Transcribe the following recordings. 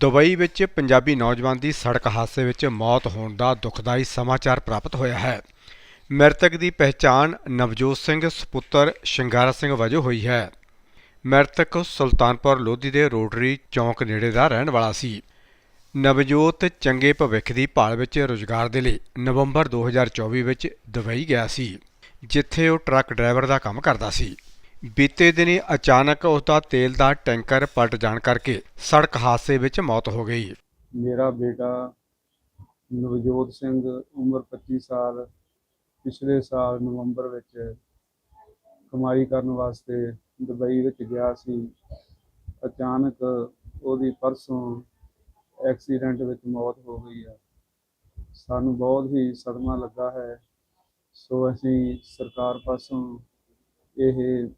Dubai ਵਿੱਚ ਪੰਜਾਬੀ ਨੌਜਵਾਨ ਦੀ ਸੜਕ ਹਾਦਸੇ ਵਿੱਚ ਮੌਤ ਹੋਣ ਦਾ ਦੁਖਦਾਈ ਸਮਾਚਾਰ ਪ੍ਰਾਪਤ ਹੋਇਆ ਹੈ। ਮ੍ਰਿਤਕ ਦੀ ਪਹਿਚਾਣ ਨਵਜੋਤ ਸਿੰਘ ਸੁਪੁੱਤਰ ਸ਼ਿੰਗਾਰਾ ਸਿੰਘ ਵਜੋਂ ਹੋਈ ਹੈ। ਮ੍ਰਿਤਕ ਸੁਲਤਾਨਪੁਰ ਲੋਧੀ ਦੇ ਰੋਟਰੀ ਚੌਂਕ ਨੇੜੇ ਦਾ ਰਹਿਣ ਵਾਲਾ ਸੀ। ਨਵਜੋਤ ਚੰਗੇ ਭਵਿੱਖ ਦੀ ਭਾਲ ਵਿੱਚ ਰੁਜ਼ਗਾਰ ਦੇ ਲਈ ਨਵੰਬਰ 2024 ਵਿੱਚ ਦੁਬਈ ਗਿਆ ਸੀ, ਜਿੱਥੇ ਉਹ ਟਰੱਕ ਡਰਾਈਵਰ ਦਾ ਕੰਮ ਕਰਦਾ ਸੀ। ਬੀਤੇ ਦਿਨੀ ਅਚਾਨਕ ਉਸ ਦਾ ਤੇਲ ਦਾ ਟੈਂਕਰ ਪਲਟ ਜਾਣ ਕਰਕੇ ਸੜਕ ਹਾਦਸੇ ਵਿੱਚ ਮੌਤ ਹੋ ਗਈ। ਮੇਰਾ ਬੇਟਾ ਨਵਜੋਤ ਸਿੰਘ, ਉਮਰ 25 ਸਾਲ, ਪਿਛਲੇ ਸਾਲ ਨਵੰਬਰ ਵਿੱਚ ਕਮਾਈ ਕਰਨ ਵਾਸਤੇ ਦੁਬਈ ਵਿੱਚ ਗਿਆ ਸੀ। ਅਚਾਨਕ ਉਹਦੀ ਪਰਸੋਂ ਐਕਸੀਡੈਂਟ ਵਿੱਚ ਮੌਤ ਹੋ ਗਈ ਹੈ। ਸਾਨੂੰ ਬਹੁਤ ਹੀ ਸਦਮਾ ਲੱਗਾ ਹੈ। ਸੋ ਅਸੀਂ ਸਰਕਾਰ ਪਾਸੋਂ ਇਹ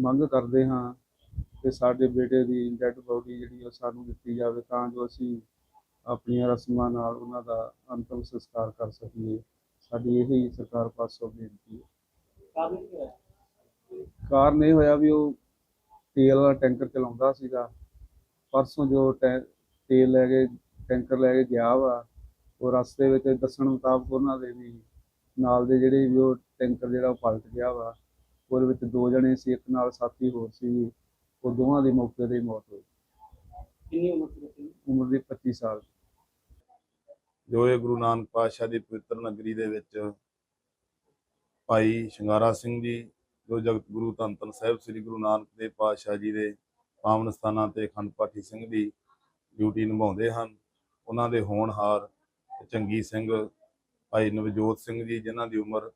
ਮੰਗ ਕਰਦੇ ਹਾਂ ਕਿ ਸਾਡੇ ਬੇਟੇ ਦੀ ਡੈੱਡ ਬੋਡੀ ਜਿਹੜੀ ਉਹ ਸਾਨੂੰ ਦਿੱਤੀ ਜਾਵੇ ਤਾਂ ਜੋ ਅਸੀਂ ਆਪਣੀਆਂ ਰਸਮਾਂ ਨਾਲ ਉਹਨਾਂ ਦਾ ਅੰਤਮ ਸੰਸਕਾਰ ਕਰ ਸਕੀਏ। ਸਾਡੀ ਇਹੀ ਸਰਕਾਰ ਪਾਸੋਂ ਬੇਨਤੀ ਹੈ। ਕਾਰਨ ਇਹ ਹੋਇਆ ਵੀ ਉਹ ਤੇਲ ਵਾਲਾ ਟੈਂਕਰ ਚਲਾਉਂਦਾ ਸੀਗਾ। ਪਰਸੋਂ ਜੋ ਤੇਲ ਲੈ ਕੇ ਟੈਂਕਰ ਲੈ ਕੇ ਗਿਆ ਵਾ ਉਹ ਰਸਤੇ ਵਿੱਚ ਦੱਸਣ ਮੁਤਾਬਕ ਉਹਨਾਂ ਦੇ ਵੀ ਨਾਲ ਦੇ ਜਿਹੜੇ ਵੀ ਉਹ ਟੈਂਕਰ ਜਿਹੜਾ ਉਹ ਪਲਟ ਗਿਆ ਵਾ ਉਹਦੇ ਵਿੱਚ ਦੋ ਜਣੇ ਸੀ ਇੱਕ ਨਾਲ ਸਾਥੀ ਹੋਰ ਸੀ। ਉਹ ਦੋਵਾਂ ਦੀ ਮੌਕੇ ਤੇ ਹੀ ਮੌਤ ਹੋਈ। ਕਿੰਨੀ ਉਮਰ ਸੀ ਬੱਚੇ ਦੀ? ਉਮਰ ਦੇ 25 ਸਾਲ। ਜੋ ਇਹ ਗੁਰੂ ਨਾਨਕ ਪਾਤਸ਼ਾਹ ਦੀ ਪਵਿੱਤਰ ਨਗਰੀ ਦੇ ਵਿੱਚ ਭਾਈ ਸ਼ਿੰਗਾਰਾ ਸਿੰਘ ਜੀ ਜੋ ਜਗਤ ਗੁਰੂ ਧੰਨ ਧੰਨ ਸਾਹਿਬ ਸ੍ਰੀ ਗੁਰੂ ਨਾਨਕ ਦੇਵ ਪਾਤਸ਼ਾਹ ਜੀ ਦੇ ਪਾਵਨ ਸਥਾਨਾਂ ਤੇ ਅਖੰਡ ਪਾਠੀ ਸਿੰਘ ਦੀ ਡਿਊਟੀ ਨਿਭਾਉਂਦੇ ਹਨ ਉਹਨਾਂ ਦੇ ਹੋਣਹਾਰ ਚੰਗੀ ਸਿੰਘ ਭਾਈ ਨਵਜੋਤ ਸਿੰਘ ਜੀ ਜਿਨ੍ਹਾਂ ਦੀ ਉਮਰ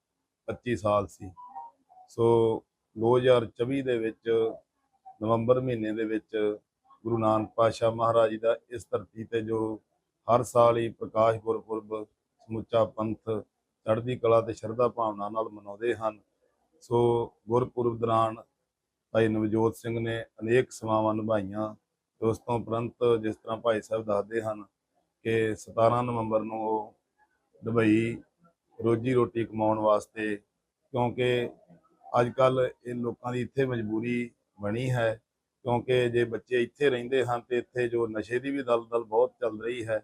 25 ਸਾਲ ਸੀ। ਸੋ 2024 ਦੇ ਵਿੱਚ ਨਵੰਬਰ ਮਹੀਨੇ ਦੇ ਵਿੱਚ ਗੁਰੂ ਨਾਨਕ ਪਾਤਸ਼ਾਹ ਮਹਾਰਾਜ ਜੀ ਦਾ ਇਸ ਧਰਤੀ ਤੇ ਜੋ ਹਰ ਸਾਲ ਹੀ ਪ੍ਰਕਾਸ਼ ਗੁਰਪੁਰਬ ਸਮੁੱਚਾ ਪੰਥ ਚੜ੍ਹਦੀ ਕਲਾ ਤੇ ਸ਼ਰਧਾ ਭਾਵਨਾ ਨਾਲ ਮਨਾਉਂਦੇ ਹਨ। ਸੋ ਗੁਰਪੁਰਬ ਦੌਰਾਨ ਭਾਈ ਨਵਜੋਤ ਸਿੰਘ ਨੇ ਅਨੇਕ ਸੇਵਾਵਾਂ ਨਿਭਾਈਆਂ ਤੇ ਉਸ ਤੋਂ ਉਪਰੰਤ ਜਿਸ ਤਰ੍ਹਾਂ ਭਾਈ ਸਾਹਿਬ ਦੱਸਦੇ ਹਨ ਕਿ 17 ਨਵੰਬਰ ਨੂੰ ਉਹ ਦੁਬਈ ਰੋਜੀ ਰੋਟੀ ਕਮਾਉਣ ਵਾਸਤੇ ਕਿਉਂਕਿ ਅੱਜ ਕੱਲ ਇਹ ਲੋਕਾਂ ਦੀ ਇੱਥੇ ਮਜਬੂਰੀ ਬਣੀ ਹੈ, ਕਿਉਂਕਿ ਜੇ ਬੱਚੇ ਇੱਥੇ ਰਹਿੰਦੇ ਹਨ ਤੇ ਇੱਥੇ ਜੋ ਨਸ਼ੇ ਦੀ ਵੀ ਦਲਦਲ ਬਹੁਤ ਚੱਲ ਰਹੀ ਹੈ,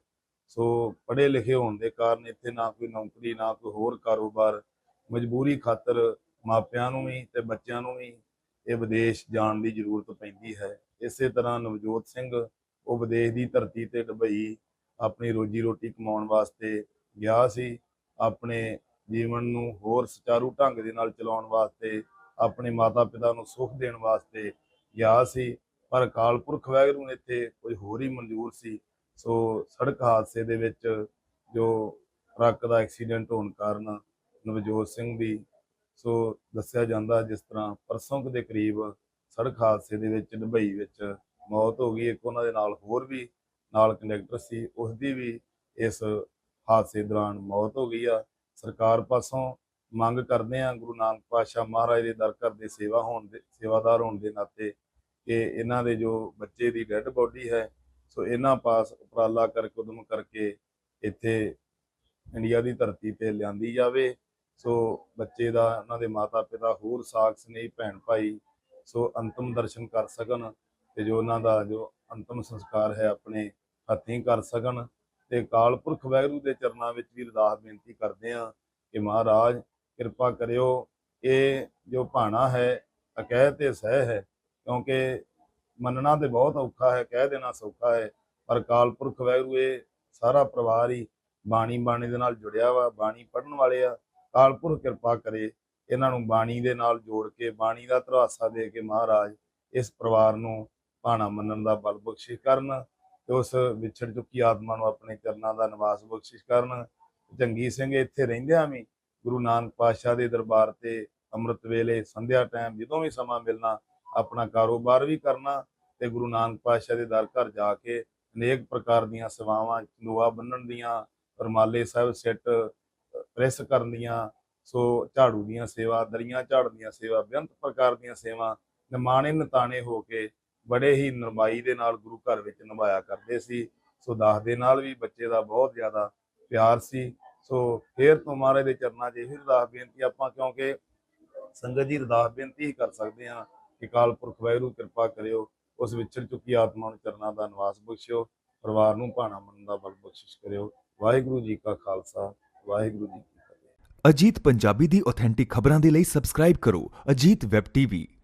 ਸੋ ਪੜ੍ਹੇ ਲਿਖੇ ਹੋਣ ਦੇ ਕਾਰਨ ਇੱਥੇ ਨਾ ਕੋਈ ਨੌਕਰੀ, ਨਾ ਕੋਈ ਹੋਰ ਕਾਰੋਬਾਰ ਮਜਬੂਰੀ ਖਾਤਰ ਮਾਪਿਆਂ ਨੂੰ ਵੀ ਤੇ ਬੱਚਿਆਂ ਨੂੰ ਵੀ ਇਹ ਵਿਦੇਸ਼ ਜਾਣ ਦੀ ਜ਼ਰੂਰਤ ਪੈਂਦੀ ਹੈ। ਇਸੇ ਤਰ੍ਹਾਂ ਨਵਜੋਤ ਸਿੰਘ ਉਹ ਵਿਦੇਸ਼ ਦੀ ਧਰਤੀ ਤੇ ਦੁਬਈ ਆਪਣੀ ਰੋਜੀ ਰੋਟੀ ਕਮਾਉਣ ਵਾਸਤੇ ਗਿਆ ਸੀ, ਆਪਣੇ ਜੀਵਨ ਨੂੰ ਹੋਰ ਸੁਚਾਰੂ ਢੰਗ ਦੇ ਨਾਲ ਚਲਾਉਣ ਵਾਸਤੇ, ਆਪਣੇ ਮਾਤਾ ਪਿਤਾ ਨੂੰ ਸੁੱਖ ਦੇਣ ਵਾਸਤੇ ਗਿਆ ਸੀ, ਪਰ ਅਕਾਲ ਪੁਰਖ ਵਾਹਿਗੁਰੂ ਨੇ ਇੱਥੇ ਕੁਝ ਹੋਰ ਹੀ ਮਨਜ਼ੂਰ ਸੀ। ਸੋ ਸੜਕ ਹਾਦਸੇ ਦੇ ਵਿੱਚ ਜੋ ਟਰੱਕ ਦਾ ਐਕਸੀਡੈਂਟ ਹੋਣ ਕਾਰਨ ਨਵਜੋਤ ਸਿੰਘ ਦੀ ਸੋ ਦੱਸਿਆ ਜਾਂਦਾ ਜਿਸ ਤਰ੍ਹਾਂ ਪਰਸੋਂ ਕੁ ਦੇ ਕਰੀਬ ਸੜਕ ਹਾਦਸੇ ਦੇ ਵਿੱਚ ਦੁਬਈ ਵਿੱਚ ਮੌਤ ਹੋ ਗਈ। ਇੱਕ ਉਹਨਾਂ ਦੇ ਨਾਲ ਹੋਰ ਵੀ ਨਾਲ ਕੰਡਕਟਰ ਸੀ, ਉਸ ਦੀ ਵੀ ਇਸ ਹਾਦਸੇ ਦੌਰਾਨ ਮੌਤ ਹੋ ਗਈ ਆ। ਸਰਕਾਰ ਪਾਸੋਂ ਮੰਗ ਕਰਦੇ ਆ ਗੁਰੂ ਨਾਨਕ ਪਾਤਸ਼ਾਹ ਮਹਾਰਾਜ ਦੇ ਦਰ ਘਰ ਦੇ ਸੇਵਾ ਹੋਣ ਦੇ, ਸੇਵਾਦਾਰ ਹੋਣ ਦੇ ਨਾਤੇ ਕਿ ਇਹਨਾਂ ਦੇ ਜੋ ਬੱਚੇ ਦੀ ਡੈੱਡ ਬੋਡੀ ਹੈ, ਸੋ ਇਹਨਾਂ ਪਾਸ ਉਪਰਾਲਾ ਕਰਕੇ, ਉਦਮ ਕਰਕੇ ਇੱਥੇ ਇੰਡੀਆ ਦੀ ਧਰਤੀ ਤੇ ਲਿਆਂਦੀ ਜਾਵੇ। ਸੋ ਬੱਚੇ ਦਾ, ਉਹਨਾਂ ਦੇ ਮਾਤਾ ਪਿਤਾ ਹੋਰ ਸਾਖ ਸਨੇਹੀ, ਭੈਣ ਭਾਈ ਸੋ ਅੰਤਮ ਦਰਸ਼ਨ ਕਰ ਸਕਣ ਤੇ ਜੋ ਉਹਨਾਂ ਦਾ ਜੋ ਅੰਤਮ ਸੰਸਕਾਰ ਹੈ, ਆਪਣੇ ਹੱਥੀਂ ਕਰ ਸਕਣ। ਤੇ ਕਾਲ ਪੁਰਖ ਵਾਹਿਗੁਰੂ ਦੇ ਚਰਨਾਂ ਵਿੱਚ ਵੀ ਅਰਦਾਸ ਬੇਨਤੀ ਕਰਦੇ ਆ ਕਿ ਮਹਾਰਾਜ, ਕਿਰਪਾ ਕਰਿਓ, ਇਹ ਜੋ ਭਾਣਾ ਹੈ, ਅਕਹਿ ਤੇ ਸਹਿ ਹੈ, ਕਿਉਂਕਿ ਮੰਨਣਾ ਤੇ ਬਹੁਤ ਔਖਾ ਹੈ, ਕਹਿ ਦੇਣਾ ਸੌਖਾ ਹੈ, ਪਰ ਕਾਲ ਪੁਰਖ ਵਾਹਿਗੁਰੂ ਇਹ ਸਾਰਾ ਪਰਿਵਾਰ ਹੀ ਬਾਣੀ ਬਾਣੀ ਦੇ ਨਾਲ ਜੁੜਿਆ ਵਾ, ਬਾਣੀ ਪੜਨ ਵਾਲੇ ਆ ਕਾਲ ਪੁਰਖ ਕਿਰਪਾ ਕਰੇ, ਇਹਨਾਂ ਨੂੰ ਬਾਣੀ ਦੇ ਨਾਲ ਜੋੜ ਕੇ, ਬਾਣੀ ਦਾ ਧਰਾਸਾ ਦੇ ਕੇ ਮਹਾਰਾਜ ਇਸ ਪਰਿਵਾਰ ਨੂੰ ਭਾਣਾ ਮੰਨਣ ਦਾ ਬਲ ਬਖਸ਼ਿਸ਼ ਕਰਨ। ਤੇ ਉਸ ਵਿਛੜ ਚੁੱਕੀ ਆਤਮਾ ਨੂੰ ਆਪਣੇ ਚਰਨਾਂ ਦਾ ਨਿਵਾਸ ਬਖਸ਼ਿਸ਼ ਕਰਨ। ਚੰਗੀ ਸਿੰਘ ਇੱਥੇ ਰਹਿੰਦਿਆਂ ਵੀ ਗੁਰੂ ਨਾਨਕ ਪਾਤਸ਼ਾਹ ਦੇ ਦਰਬਾਰ ਤੇ ਅੰਮ੍ਰਿਤ ਵੇਲੇ ਸੰਧਿਆ ਟਾਈਮ ਜਦੋਂ ਵੀ ਸਮਾਂ ਮਿਲਣਾ, ਆਪਣਾ ਕਾਰੋਬਾਰ ਵੀ ਕਰਨਾ ਤੇ ਗੁਰੂ ਨਾਨਕ ਪਾਤਸ਼ਾਹ ਦੇ ਦਰ ਘਰ ਜਾ ਕੇ ਅਨੇਕ ਪ੍ਰਕਾਰ ਦੀਆਂ ਸੇਵਾਵਾਂ, ਲੋਹਾ ਬੰਨਣ ਦੀਆਂ, ਰਮਾਲੇ ਸਾਹਿਬ ਸੈੱਟ, ਪ੍ਰੈਸ ਕਰਨ ਦੀਆਂ, ਸੋ ਝਾੜੂ ਦੀਆਂ ਸੇਵਾ, ਦਰੀਆਂ ਝਾੜਨ ਦੀਆਂ ਸੇਵਾ, ਬੇਅੰਤ ਪ੍ਰਕਾਰ ਦੀਆਂ ਸੇਵਾ ਨਿਮਾਣੇ ਨਤਾਣੇ ਹੋ ਕੇ ਬੜੇ ਹੀ ਨਰਮਾਈ ਦੇ ਨਾਲ ਗੁਰੂ ਘਰ ਵਿੱਚ ਨਿਭਾਇਆ ਕਰਦੇ ਸੀ। ਸੋ ਦਾਸ ਦੇ ਨਾਲ ਵੀ ਬੱਚੇ ਦਾ ਬਹੁਤ ਜ਼ਿਆਦਾ ਪਿਆਰ ਸੀ। ਸੋ ਫੇਰ ਤੋਂ ਮਹਾਰਾਜ ਦੇ ਚਰਨਾਂ 'ਚ ਇਹ ਅਰਦਾਸ ਬੇਨਤੀ ਆਪਾਂ ਕਿਉਂਕਿ ਸੰਗਤ ਜੀ ਅਰਦਾਸ ਬੇਨਤੀ ਹੀ ਕਰ ਸਕਦੇ ਹਾਂ ਕਿ ਕਾਲ ਪੁਰਖ ਵੈਰੂ ਕਿਰਪਾ ਕਰਿਓ, ਉਸ ਵਿਚਰ ਚੁੱਕੀ ਆਤਮਾ ਨੂੰ ਚਰਨਾਂ ਦਾ ਨਿਵਾਸ ਬਖਸ਼ਿਓ, ਪਰਿਵਾਰ ਨੂੰ ਭਾਣਾ ਮੰਨਣ ਦਾ ਬਲ ਬਖਸ਼ਿਸ਼ ਕਰਿਓ। ਵਾਹਿਗੁਰੂ ਜੀ ਕਾ ਖਾਲਸਾ, ਵਾਹਿਗੁਰੂ ਜੀ ਅਜੀਤ ਪੰਜਾਬੀ ਦੀ ਆਥੈਂਟਿਕ ਖਬਰਾਂ ਦੇ ਲਈ ਸਬਸਕ੍ਰਾਈਬ ਕਰੋ ਅਜੀਤ ਵੈਬ ਟੀਵੀ